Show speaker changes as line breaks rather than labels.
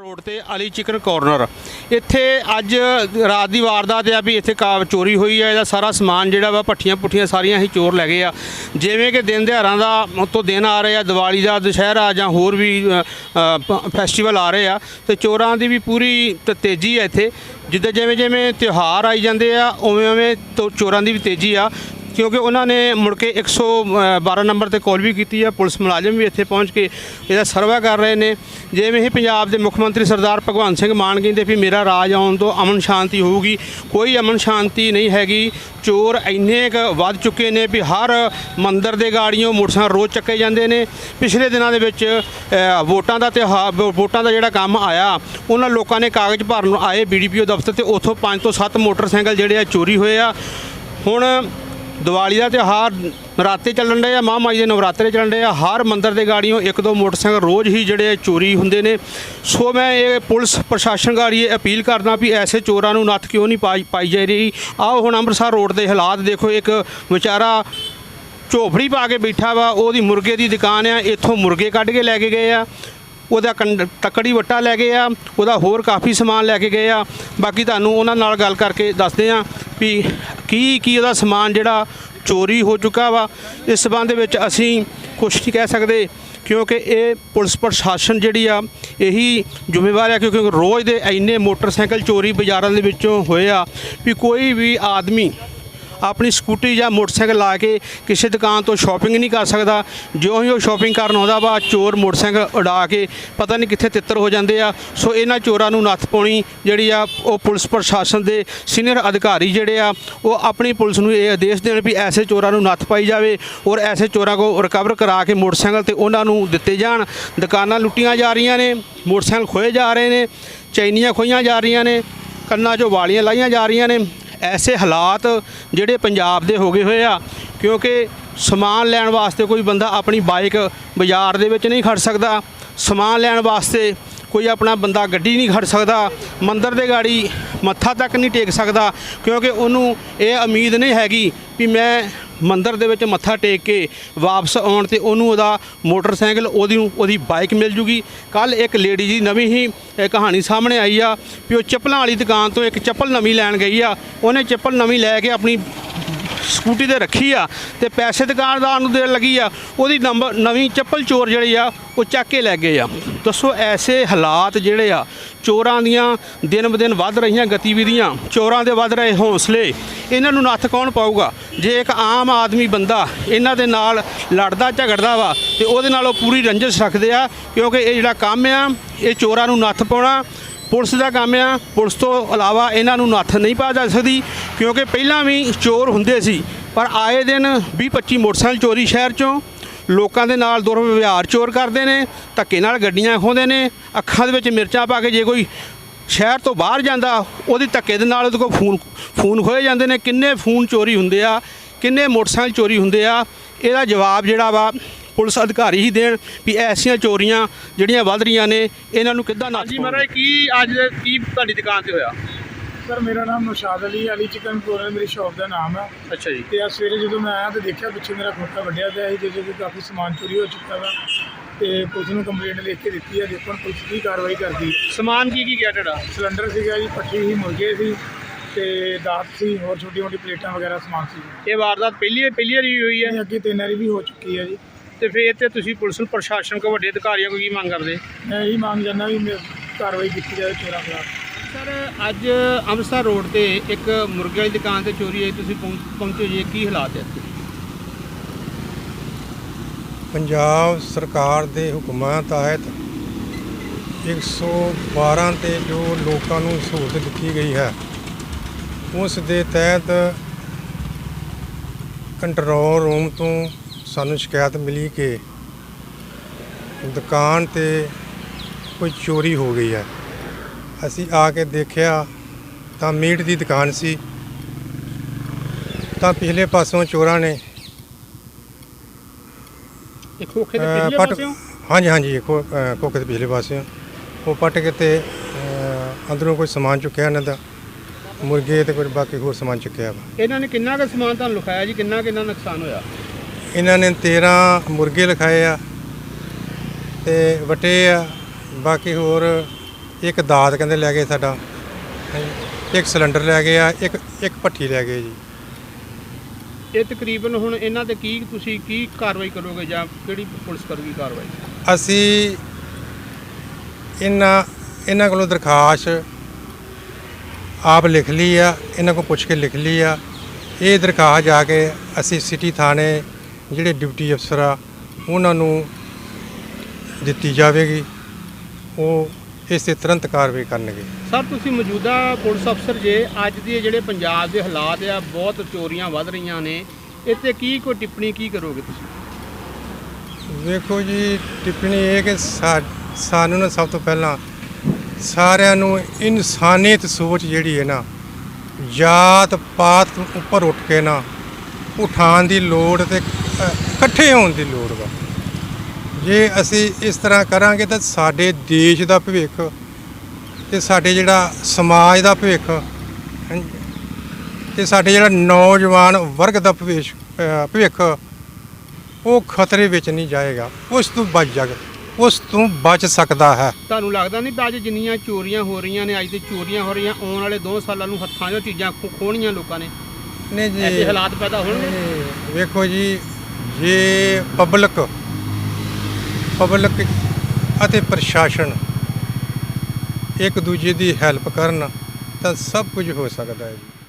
Road ਤੇ Ali chicken corner. ਇੱਥੇ ਅੱਜ ਰਾਤ ਦੀ ਵਾਰਦਾਤ ਆ ਵੀ ਇੱਥੇ ਕਾ ਚੋਰੀ ਹੋਈ ਹੈ ਇਹਦਾ ਸਾਰਾ ਸਮਾਨ ਜਿਹੜਾ ਵਾ ਪੱਠੀਆਂ ਪੁੱਠੀਆਂ ਸਾਰੀਆਂ ਹੀ ਚੋਰ ਲੈ ਗਏ ਆ। ਜਿਵੇਂ ਕਿ ਦਿਨ ਦਿਹਾੜਾਂ ਦਾ ਉੱਤੋਂ ਦਿਨ ਆ ਰਹੇ ਆ ਦੀਵਾਲੀ ਦਾ ਦੁਸ਼ਹਿਰਾ ਜਾਂ ਹੋਰ ਵੀ ਫੈਸਟੀਵਲ ਆ ਰਹੇ ਆ, ਤੇ ਚੋਰਾਂ ਦੀ ਵੀ ਪੂਰੀ ਤ- ਤੇਜ਼ੀ ਹੈ ਇੱਥੇ। ਜਿੱਦਾਂ ਜਿਵੇਂ ਜਿਵੇਂ ਤਿਉਹਾਰ ਆਈ ਜਾਂਦੇ ਆ ਉਵੇਂ ਉਵੇਂ ਤੋਂ, ਚੋਰਾਂ ਦੀ ਵੀ ਤੇਜ਼ੀ ਆ। ਕਿਉਂਕਿ ਉਹਨਾਂ ਨੇ ਮੁੜ ਕੇ 112 ਨੰਬਰ ਤੇ ਕਾਲ ਵੀ ਕੀਤੀ ਹੈ ਪੁਲਿਸ ਮੁਲਾਜ਼ਮ ਵੀ ਇੱਥੇ ਪਹੁੰਚ ਕੇ ਇਹਦਾ ਸਰਵਾ ਕਰ ਰਹੇ ਨੇ। ਜਿਵੇਂ ਹੀ ਪੰਜਾਬ ਦੇ ਮੁੱਖ ਮੰਤਰੀ ਸਰਦਾਰ ਭਗਵੰਤ ਸਿੰਘ ਮਾਨ ਕਹਿੰਦੇ ਵੀ ਮੇਰਾ ਰਾਜ ਆਉਣ ਤੋਂ ਅਮਨ ਸ਼ਾਂਤੀ ਹੋਊਗੀ, ਕੋਈ ਅਮਨ ਸ਼ਾਂਤੀ ਨਹੀਂ ਹੈਗੀ। ਚੋਰ ਇੰਨੇ ਕੁ ਵੱਧ ਚੁੱਕੇ ਨੇ ਵੀ ਹਰ ਮੰਦਰ ਦੇ ਗਾੜੀਆਂ ਮੋਟਰਸਾਈਕਲ ਰੋਜ਼ ਚੱਕੇ ਜਾਂਦੇ ਨੇ। ਪਿਛਲੇ ਦਿਨਾਂ ਦੇ ਵਿੱਚ ਵੋਟਾਂ ਦਾ ਤਿਉਹਾਰ ਵੋਟਾਂ ਦਾ ਜਿਹੜਾ ਕੰਮ ਆਇਆ, ਉਹਨਾਂ ਲੋਕਾਂ ਨੇ ਕਾਗਜ਼ ਭਰਨ ਆਏ ਬੀਡੀਪੀਓ ਦਫ਼ਤਰ ਤੇ ਉੱਥੋਂ 5 ਤੋਂ 7 ਮੋਟਰਸਾਈਕਲ ਜਿਹੜੇ ਆ ਚੋਰੀ ਹੋਏ ਆ। ਹੁਣ ਦੀਵਾਲੀ ਦਾ ਤਿਉਹਾਰ ਨਰਾਤੇ ਚੱਲਣ ਡਏ ਆ ਮਹਾਮਾਈ ਦੇ ਨਵਰਾਤਰੇ ਚੱਲਣ ਡਏ ਆ। ਹਰ ਮੰਦਰ ਦੇ ਗਾੜੀਆਂ ਇੱਕ ਦੋ ਮੋਟਰਸਾਈਕਲ ਰੋਜ਼ ਹੀ ਜਿਹੜੇ ਚੋਰੀ ਹੁੰਦੇ ਨੇ। ਸੋ ਮੈਂ ਇਹ ਪੁਲਿਸ ਪ੍ਰਸ਼ਾਸਨ ਗਾੜੀ ਇਹ ਅਪੀਲ ਕਰਦਾ ਵੀ ਐਸੇ ਚੋਰਾਂ ਨੂੰ ਨੱਥ ਕਿਉਂ ਨਹੀਂ ਪਾਈ ਪਾਈ ਜਾ ਰਹੀ? ਆਓ ਹੁਣ ਅੰਮ੍ਰਿਤਸਰ ਰੋਡ ਦੇ ਹਾਲਾਤ ਦੇਖੋ। ਇੱਕ ਵਿਚਾਰਾ ਝੋਪੜੀ ਪਾ ਕੇ ਬੈਠਾ ਵਾ, ਉਹਦੀ ਮੁਰਗੇ ਦੀ ਦੁਕਾਨ ਆ, ਇੱਥੋਂ ਮੁਰਗੇ ਕੱਢ ਕੇ ਲੈ ਕੇ ਗਏ ਆ। ਉਹਦਾ ਕੰਡ- ਤੱਕੜੀ ਵੱਟਾ ਲੈ ਗਏ ਆ, ਉਹਦਾ ਹੋਰ ਕਾਫੀ ਸਮਾਨ ਲੈ ਕੇ ਗਏ ਆ। ਬਾਕੀ ਤੁਹਾਨੂੰ ਉਹਨਾਂ ਨਾਲ ਗੱਲ ਕਰਕੇ ਦੱਸਦੇ ਆ ਵੀ ਕੀ ਕੀ ਉਹਦਾ ਸਮਾਨ ਜਿਹੜਾ ਚੋਰੀ ਹੋ ਚੁੱਕਾ ਵਾ। ਇਸ ਸਬੰਧ ਵਿੱਚ ਅਸੀਂ ਕੁਝ ਨਹੀਂ ਕਹਿ ਸਕਦੇ, ਕਿਉਂਕਿ ਇਹ ਪੁਲਿਸ ਪ੍ਰਸ਼ਾਸਨ ਜਿਹੜੀ ਆ, ਇਹੀ ਜ਼ਿੰਮੇਵਾਰ ਆ, ਕਿਉਂਕਿ ਰੋਜ਼ ਦੇ ਇੰਨੇ ਮੋਟਰਸਾਈਕਲ ਚੋਰੀ ਬਾਜ਼ਾਰਾਂ ਦੇ ਵਿੱਚੋਂ ਹੋਏ ਆ ਵੀ ਕੋਈ ਵੀ ਆਦਮੀ ਆਪਣੀ ਸਕੂਟੀ ਜਾਂ ਮੋਟਰਸਾਈਕਲ ਲਾ ਕੇ ਕਿਸੇ ਦੁਕਾਨ ਤੋਂ ਸ਼ਾਪਿੰਗ ਨਹੀਂ ਕਰ ਸਕਦਾ। ਜਿਉਂ ਹੀ ਉਹ ਸ਼ਾਪਿੰਗ ਕਰਨ ਆਉਂਦਾ ਵਾ, ਚੋਰ ਮੋਟਰਸਾਈਕਲ ਉਡਾ ਕੇ ਪਤਾ ਨਹੀਂ ਕਿੱਥੇ ਤਿੱਤਰ ਹੋ ਜਾਂਦੇ ਆ। ਸੋ ਇਹਨਾਂ ਚੋਰਾਂ ਨੂੰ ਨੱਥ ਪਾਉਣੀ ਜਿਹੜੀ ਆ, ਉਹ ਪੁਲਿਸ ਪ੍ਰਸ਼ਾਸਨ ਦੇ ਸੀਨੀਅਰ ਅਧਿਕਾਰੀ ਜਿਹੜੇ ਆ, ਉਹ ਆਪਣੀ ਪੁਲਿਸ ਨੂੰ ਇਹ ਆਦੇਸ਼ ਦੇਣ ਵੀ ਐਸੇ ਚੋਰਾਂ ਨੂੰ ਨੱਥ ਪਾਈ ਜਾਵੇ ਔਰ ਐਸੇ ਚੋਰਾਂ ਕੋ ਰਿਕਵਰ ਕਰਾ ਕੇ ਮੋਟਰਸਾਈਕਲ ਤੇ ਉਹਨਾਂ ਨੂੰ ਦਿੱਤੇ ਜਾਣ। ਦੁਕਾਨਾਂ ਲੁੱਟੀਆਂ ਜਾ ਰਹੀਆਂ ਨੇ, ਮੋਟਰਸਾਈਕਲ ਖੋਏ ਜਾ ਰਹੇ ਨੇ, ਚੈਨੀਆਂ ਖੋਈਆਂ ਜਾ ਰਹੀਆਂ ਨੇ, ਕੰਨਾਂ 'ਚੋਂ ਵਾਲੀਆਂ ਲਾਈਆਂ ਜਾ ਰਹੀਆਂ ਨੇ। ਐਸੇ ਹਾਲਾਤ ਜਿਹੜੇ ਪੰਜਾਬ ਦੇ ਹੋ ਗਏ ਹੋਏ ਆ, ਕਿਉਂਕਿ ਸਮਾਨ ਲੈਣ ਵਾਸਤੇ ਕੋਈ ਬੰਦਾ ਆਪਣੀ ਬਾਈਕ ਬਾਜ਼ਾਰ ਦੇ ਵਿੱਚ ਨਹੀਂ ਖੜ ਸਕਦਾ, ਸਮਾਨ ਲੈਣ ਵਾਸਤੇ ਕੋਈ ਆਪਣਾ ਬੰਦਾ ਗੱਡੀ ਨਹੀਂ ਖੜ ਸਕਦਾ, ਮੰਦਰ ਦੇ ਗਾੜੀ ਮੱਥਾ ਤੱਕ ਨਹੀਂ ਟੇਕ ਸਕਦਾ, ਕਿਉਂਕਿ ਉਹਨੂੰ ਇਹ ਉਮੀਦ ਨਹੀਂ ਹੈਗੀ ਵੀ ਮੈਂ ਮੰਦਰ ਦੇ ਵਿੱਚ ਮੱਥਾ ਟੇਕ ਕੇ ਵਾਪਸ ਆਉਣ ਤੇ ਉਹਨੂੰ ਉਹਦਾ ਮੋਟਰਸਾਈਕਲ, ਉਹਦੀ ਉਹਦੀ ਬਾਈਕ ਮਿਲ ਜੂਗੀ। ਕੱਲ ਇੱਕ ਲੇਡੀ ਜੀ ਨਵੀਂ ਹੀ ਕਹਾਣੀ ਸਾਹਮਣੇ ਆਈ ਆ ਵੀ ਉਹ ਚੱਪਲਾਂ ਵਾਲੀ ਦੁਕਾਨ ਤੋਂ ਇੱਕ ਚੱਪਲ ਨਵੀਂ ਲੈਣ ਗਈ ਆ। ਉਹਨੇ ਚੱਪਲ ਨਵੀਂ ਲੈ ਕੇ ਆਪਣੀ ਸਕੂਟੀ ਤੇ ਰੱਖੀ ਆ ਤੇ ਪੈਸੇ ਦੁਕਾਨਦਾਰ ਨੂੰ ਦੇਣ ਲੱਗੀ ਆ। ਉਹਦੀ ਨੰਬਰ ਨਵੀਂ ਚੱਪਲ ਚੋਰ ਜਿਹੜੀ ਆ, ਉਹ ਚੱਕ ਕੇ ਲੈ ਗਏ ਆ। ਦੱਸੋ ਐਸੇ ਹਾਲਾਤ ਜਿਹੜੇ ਆ, ਚੋਰਾਂ ਦੀਆਂ ਦਿਨ ਬ ਦਿਨ ਵੱਧ ਰਹੀਆਂ ਗਤੀਵਿਧੀਆਂ, ਚੋਰਾਂ ਦੇ ਵੱਧ ਰਹੇ ਹੌਸਲੇ, ਇਹਨਾਂ ਨੂੰ ਨੱਥ ਕੌਣ ਪਾਊਗਾ? ਜੇ ਇੱਕ ਆਮ ਆਦਮੀ ਬੰਦਾ ਇਹਨਾਂ ਦੇ ਨਾਲ ਲੜਦਾ, ਝਗੜਦਾ ਵਾ, ਤੇ ਉਹਦੇ ਨਾਲ ਉਹ ਪੂਰੀ ਰੰਜਿਸ਼ ਰੱਖਦੇ ਆ, ਕਿਉਂਕਿ ਇਹ ਜਿਹੜਾ ਕੰਮ ਆ, ਇਹ ਚੋਰਾਂ ਨੂੰ ਨੱਥ ਪਾਉਣਾ ਪੁਲਿਸ ਦਾ ਕੰਮ ਆ। ਪੁਲਿਸ ਤੋਂ ਇਲਾਵਾ ਇਹਨਾਂ ਨੂੰ ਨੱਥ ਨਹੀਂ ਪਾ ਜਾ ਸਕਦੀ, ਕਿਉਂਕਿ ਪਹਿਲਾਂ ਵੀ ਚੋਰ ਹੁੰਦੇ ਸੀ। ਪਰ ਆਏ ਦਿਨ 20 25 ਮੋਟਰਸਾਈਕਲ ਚੋਰੀ ਸ਼ਹਿਰ ਚੋਂ, ਲੋਕਾਂ ਦੇ ਨਾਲ ਦੁਰਵਿਵਹਾਰ ਚੋਰ ਕਰਦੇ ਨੇ, ਧੱਕੇ ਨਾਲ ਗੱਡੀਆਂ ਖੋਹਦੇ ਨੇ, ਅੱਖਾਂ ਦੇ ਵਿੱਚ ਮਿਰਚਾਂ ਪਾ ਕੇ ਜੇ ਕੋਈ ਸ਼ਹਿਰ ਤੋਂ ਬਾਹਰ ਜਾਂਦਾ, ਉਹਦੇ ਧੱਕੇ ਦੇ ਨਾਲ ਉਹਦੇ ਕੋਲ ਫੋਨ ਫੋਨ ਖੋਏ ਜਾਂਦੇ ਨੇ। ਕਿੰਨੇ ਫੋਨ ਚੋਰੀ ਹੁੰਦੇ ਆ, ਕਿੰਨੇ ਮੋਟਰਸਾਈਕਲ ਚੋਰੀ ਹੁੰਦੇ ਆ, ਇਹਦਾ ਜਵਾਬ ਜਿਹੜਾ ਵਾ ਪੁਲਿਸ ਅਧਿਕਾਰੀ ਹੀ ਦੇਣ ਵੀ ਐਸੀਆਂ ਚੋਰੀਆਂ ਜਿਹੜੀਆਂ ਵੱਧ ਰਹੀਆਂ ਨੇ ਇਹਨਾਂ ਨੂੰ ਕਿੱਦਾਂ ਨੱਥ
ਹਾਂਜੀ? ਮਹਾਰਾਜ ਕੀ ਅੱਜ ਕੀ ਤੁਹਾਡੀ ਦੁਕਾਨ ਤੇ ਹੋਇਆ?
ਸਰ ਮੇਰਾ ਨਾਮ ਨੌਸ਼ਾਦ ਅਲੀ ਅਲੀ ਚਿਕਨ ਕੋਰਨਰ ਮੇਰੀ ਸ਼ਾਪ ਦਾ ਨਾਮ ਹੈ।
ਅੱਛਾ ਜੀ।
ਤੇ ਅੱਜ ਸਵੇਰੇ ਜਦੋਂ ਮੈਂ ਆਇਆ ਤੇ ਦੇਖਿਆ ਪਿੱਛੇ ਮੇਰਾ ਖੋਤਾ ਵੱਢਿਆ ਪਿਆ ਸੀ ਜਿਹਦੇ ਵਿੱਚ ਕਾਫੀ ਸਮਾਨ ਚੋਰੀ ਹੋ ਚੁੱਕਾ ਵਾ। ਤੇ ਪੁਲਿਸ ਨੂੰ ਕੰਪਲੇਂਟ ਲਿਖ ਕੇ ਦਿੱਤੀ ਹੈ ਦੇਖੋ ਹੁਣ ਪੁਲਿਸ ਕੀ ਕਾਰਵਾਈ ਕਰਦੀ ਹੈ।
ਸਮਾਨ ਕੀ ਕੀ ਗਿਆ ਤੁਹਾਡਾ?
ਸਿਲੰਡਰ ਸੀਗਾ ਜੀ ਪੱਠੀ ਸੀ ਮੁਰਗੇ ਸੀ ਤੇ ਦਾਤ ਸੀ ਹੋਰ ਛੋਟੀ ਮੋਟੀ ਪਲੇਟਾਂ ਵਗੈਰਾ ਸਮਾਨ ਸੀ।
ਇਹ ਵਾਰਦਾਤ ਪਹਿਲੀ ਪਹਿਲੀ ਵਾਰੀ ਹੋਈ ਹੈ?
ਇਹ ਅੱਗੇ ਤਿੰਨ ਵਾਰੀ ਵੀ ਹੋ ਚੁੱਕੀ ਹੈ ਜੀ।
ਤੇ ਫਿਰ ਤੇ ਤੁਸੀਂ ਪੁਲਿਸ ਨੂੰ ਪ੍ਰਸ਼ਾਸਨ ਕੋ ਵੱਡੇ ਅਧਿਕਾਰੀਆਂ ਕੋ ਕੀ ਮੰਗ ਕਰਦੇ?
ਮੈਂ ਇਹੀ ਮੰਗ ਕਰਨਾ ਵੀ ਮੇ- ਕਾਰਵਾਈ ਕੀਤੀ ਜਾਵੇ ਚੋਰਾਂ ਖਿਲਾਫ
ਸਰ ਅੱਜ ਅੰਮ੍ਰਿਤਸਰ ਰੋਡ ਤੇ ਇੱਕ ਮੁਰਗੇ ਵਾਲੀ ਦੁਕਾਨ ਤੇ ਚੋਰੀ ਹੋਈ ਤੁਸੀਂ ਪਹੁੰਚ- ਪਹੁੰਚੇ ਜੀ ਕੀ ਹਾਲਾਤ ਹੈ ਇੱਥੇ?
ਪੰਜਾਬ ਸਰਕਾਰ ਦੇ ਹੁਕਮਾਂ ਤਹਿਤ 112 ਤੇ ਜੋ ਲੋਕਾਂ ਨੂੰ ਸਹੂਲਤ ਦਿੱਤੀ ਗਈ ਹੈ ਉਸ ਦੇ ਤਹਿਤ ਕੰਟਰੋਲ ਰੂਮ ਤੋਂ ਸਾਨੂੰ ਸ਼ਿਕਾਇਤ ਮਿਲੀ ਕਿ ਦੁਕਾਨ ਤੇ ਕੋਈ ਚੋਰੀ ਹੋ ਗਈ ਹੈ। ਅਸੀਂ ਆ ਕੇ ਦੇਖਿਆ ਤਾਂ ਮੀਟ ਦੀ ਦੁਕਾਨ ਸੀ। ਤਾਂ ਪਿਛਲੇ ਪਾਸੋਂ ਚੋਰਾਂ ਨੇ
ਇਹ ਖੋਖੇ ਦੇ
ਅਹ
ਪਿਛਲੇ
ਪੱਟ
ਪਾਸਿਓਂ?
ਹਾਂਜੀ ਹਾਂਜੀ ਖੋ- ਅਹ ਖੋਖੇ ਦੇ ਪਿਛਲੇ ਪਾਸੇ ਉਹ ਪੱਟ ਕੇ ਤੇ ਅਹ ਅੰਦਰੋਂ ਕੋਈ ਸਮਾਨ ਚੁੱਕਿਆ ਇਹਨਾਂ ਦਾ। ਮੁਰਗੇ ਤੇ ਕੋਈ ਬਾਕੀ ਹੋਰ ਸਮਾਨ ਚੁੱਕਿਆ ਵਾ।
ਇਹਨਾਂ ਨੇ ਕਿੰਨਾ ਕੁ ਸਮਾਨ ਤੁਹਾਨੂੰ ਲਿਖਾਇਆ ਜੀ? ਕਿੰਨਾ ਕਿੰਨਾ ਨੁਕਸਾਨ ਹੋਇਆ?
ਇਹਨਾਂ ਨੇ 13 ਮੁਰਗੇ ਲਿਖਾਏ ਆ ਤੇ ਵਟੇ ਆ ਬਾਕੀ ਹੋਰ ਇੱਕ ਦਾਤ ਕਹਿੰਦੇ ਲੈ ਗਏ ਸਾਡਾ। ਇੱਕ ਸਿਲੰਡਰ ਲੈ ਗਏ ਆ ਇੱਕ ਇੱਕ ਭੱਠੀ ਲੈ ਗਏ ਜੀ
ਇਹ ਤਕਰੀਬਨ ਹੁਣ ਇਹਨਾਂ ਤੇ ਕੀ ਤੁਸੀਂ ਕੀ ਕਾਰਵਾਈ ਕਰੋਗੇ ਜਾਂ ਕਿਹੜੀ ਪੁਲਿਸ ਕਰੂਗੀ ਕਾਰਵਾਈ
ਅਸੀਂ ਇਹਨਾਂ ਇਹਨਾਂ ਕੋਲੋਂ ਦਰਖਾਸਤ ਆਪ ਲਿਖ ਲਈ ਆ ਇਹਨਾਂ ਕੋਲ ਪੁੱਛ ਕੇ ਲਿਖ ਲਈ ਆ ਇਹ ਦਰਖਾਸਤ ਜਾ ਕੇ ਅਸੀਂ ਸਿਟੀ ਥਾਣੇ ਜਿਹੜੇ ਡਿਊਟੀ ਅਫਸਰ ਆ ਉਹਨਾਂ ਨੂੰ ਦਿੱਤੀ ਜਾਵੇਗੀ। ਉਹ ਇਸ ਤੁਰੰਤ ਕਾਰਵਾਈ ਕਰਨਗੇ।
ਸਰ ਤੁਸੀਂ ਮੌਜੂਦਾ ਪੁਲਿਸ ਅਫਸਰ ਜੇ ਅੱਜ ਦੇ ਜਿਹੜੇ ਪੰਜਾਬ ਦੇ ਹਾਲਾਤ ਆ ਬਹੁਤ ਚੋਰੀਆਂ ਵੱਧ ਰਹੀਆਂ ਨੇ। ਇੱਥੇ ਕੀ ਕੋਈ ਟਿੱਪਣੀ ਕੀ ਕਰੋਗੇ ਤੁਸੀਂ?
ਵੇਖੋ ਜੀ ਟਿੱਪਣੀ ਇਹ ਕਿ ਸਾਨੂੰ ਨਾ ਸਭ ਤੋਂ ਪਹਿਲਾਂ ਸਾਰਿਆਂ ਨੂੰ ਇਨਸਾਨੀਅਤ ਸੋਚ ਜਿਹੜੀ ਹੈ ਨਾ ਜਾਤ ਪਾਤ ਉੱਪਰ ਉੱਠ ਕੇ ਨਾ ਉਠਾਉਣ ਦੀ ਲੋੜ ਤੇ ਇਕੱਠੇ ਹੋਣ ਦੀ ਲੋੜ ਵਾ। ਜੇ ਅਸੀਂ ਇਸ ਤਰ੍ਹਾਂ ਕਰਾਂਗੇ ਤਾਂ ਸਾਡੇ ਦੇਸ਼ ਦਾ ਭਵਿੱਖ ਤੇ ਸਾਡੇ ਜਿਹੜਾ ਸਮਾਜ ਦਾ ਭਵਿੱਖ ਤੇ ਸਾਡੇ ਜਿਹੜਾ ਨੌਜਵਾਨ ਵਰਗ ਦਾ ਭਵਿੱਖ ਭਵਿੱਖ ਉਹ ਖਤਰੇ ਵਿੱਚ ਨਹੀਂ ਜਾਏਗਾ। ਉਸ ਤੋਂ ਬਚ ਜਾ ਉਸ ਤੋਂ ਬਚ ਸਕਦਾ ਹੈ।
ਤੁਹਾਨੂੰ ਲੱਗਦਾ ਨਹੀਂ ਅੱਜ ਜਿੰਨੀਆਂ ਚੋਰੀਆਂ ਹੋ ਰਹੀਆਂ ਨੇ ਅੱਜ ਤੇ ਚੋਰੀਆਂ ਹੋ ਰਹੀਆਂ ਆਉਣ ਵਾਲੇ 2 ਸਾਲਾਂ ਨੂੰ ਹੱਥਾਂ 'ਚੋਂ ਚੀਜ਼ਾਂ ਖੋ- ਖੋਹਣੀਆਂ ਲੋਕਾਂ ਨੇ?
ਨਹੀਂ ਜੀ।
ਐਸੇ ਹਾਲਾਤ ਪੈਦਾ ਹੋਣਗੇ?
ਵੇਖੋ ਜੀ ਜੇ ਪਬਲਿਕ ਪਬਲਿਕ ਅਤੇ ਪ੍ਰਸ਼ਾਸਨ ਇੱਕ ਦੂਜੇ ਦੀ ਹੈਲਪ ਕਰਨ ਤਾਂ ਸਭ ਕੁਝ ਹੋ ਸਕਦਾ ਹੈ ਜੀ।